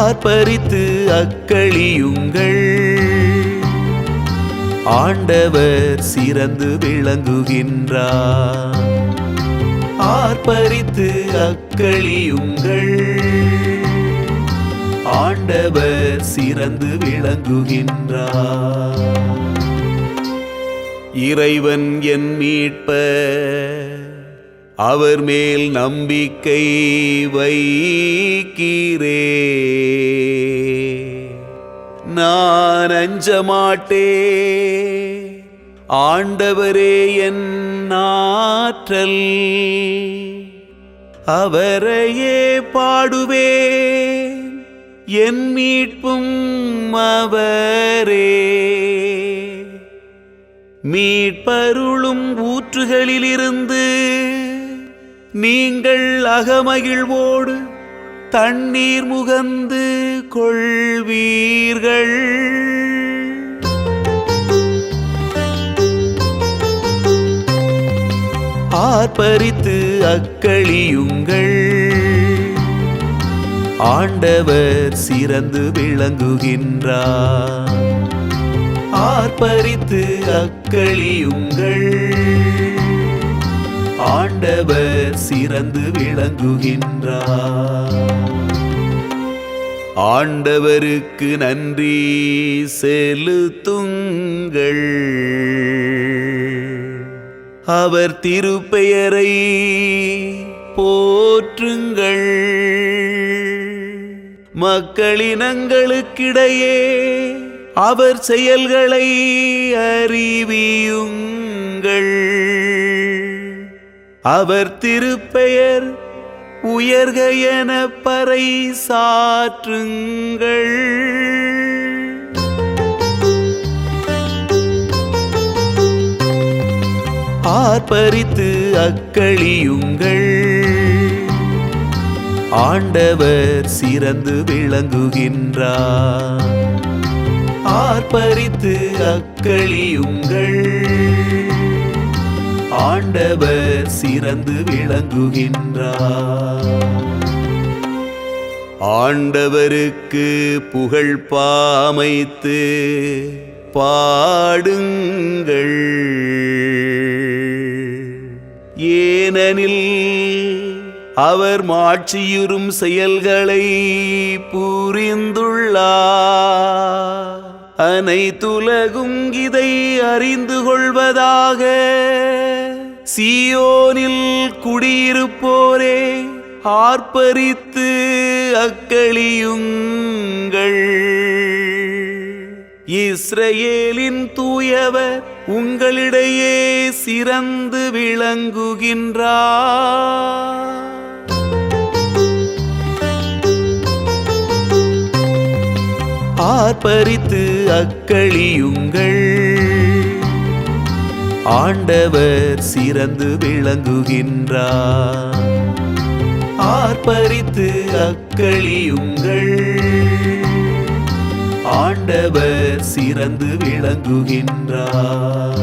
ஆர்ப்பரித்து அக்களியுங்கள். ஆண்டவர் சிறந்து விளங்குகின்றார். ஆர்ப்பரித்து அக்களியுங்கள். ஆண்டவர் சிறந்து விளங்குகின்றார். இறைவன் என் மீட்பர் அவர் மேல் நம்பிக்கை வைக்கிறே நான் அஞ்ச மாட்டே ஆண்டவரே என் ஆற்றல். அவரையே பாடுவே என் மீட்பும் அவரே. மீட்பருளும் ஊற்றுகளிலிருந்து நீங்கள் அகமகிழ்வோடு தண்ணீர் முகந்து கொள்வீர்கள் ஆர்ப்பரித்து அக்களியுங்கள். ஆண்டவர் சிறந்து விளங்குகின்றார். ஆர்ப்பரித்து அக்களியுங்கள். ஆண்டவர் சிறந்து விளங்குகின்றார். ஆண்டவருக்கு நன்றி செலுத்துங்கள். அவர் திருப்பெயரை போற்றுங்கள். மக்களினங்களுக்கிடையே அவர் செயல்களை அறிவியுங்கள். அவர் திருப்பெயர் உயர்க என பறை சாற்றுங்கள். ஆர்ப்பரித்து அக்களியுங்கள். ஆண்டவர் சிறந்து விளங்குகின்றார். ஆர்ப்பரித்து அக்களியுங்கள். ஆண்டவர் சிறந்து விளங்குகின்றார். ஆண்டவருக்கு புகழ் பாமைத்து பாடுங்கள். ஏனெனில் அவர் மாட்சியுறும் செயல்களை புரிந்துள்ளார். அனைத்துலகும் இதை அறிந்து கொள்வதாக. சியோனில் குடியிருப்போரே ஆர்ப்பரித்து அக்களியுங்கள். இஸ்ரேலின் தூயவர் உங்களிடையே சிறந்து விளங்குகின்றார். பறித்து அக்களியுங்கள். ஆண்டவர் சிறந்து விளங்குகின்றார். ஆர்ப்பரித்து அக்களியுங்கள். ஆண்டவர் சிறந்து விளங்குகின்றார்.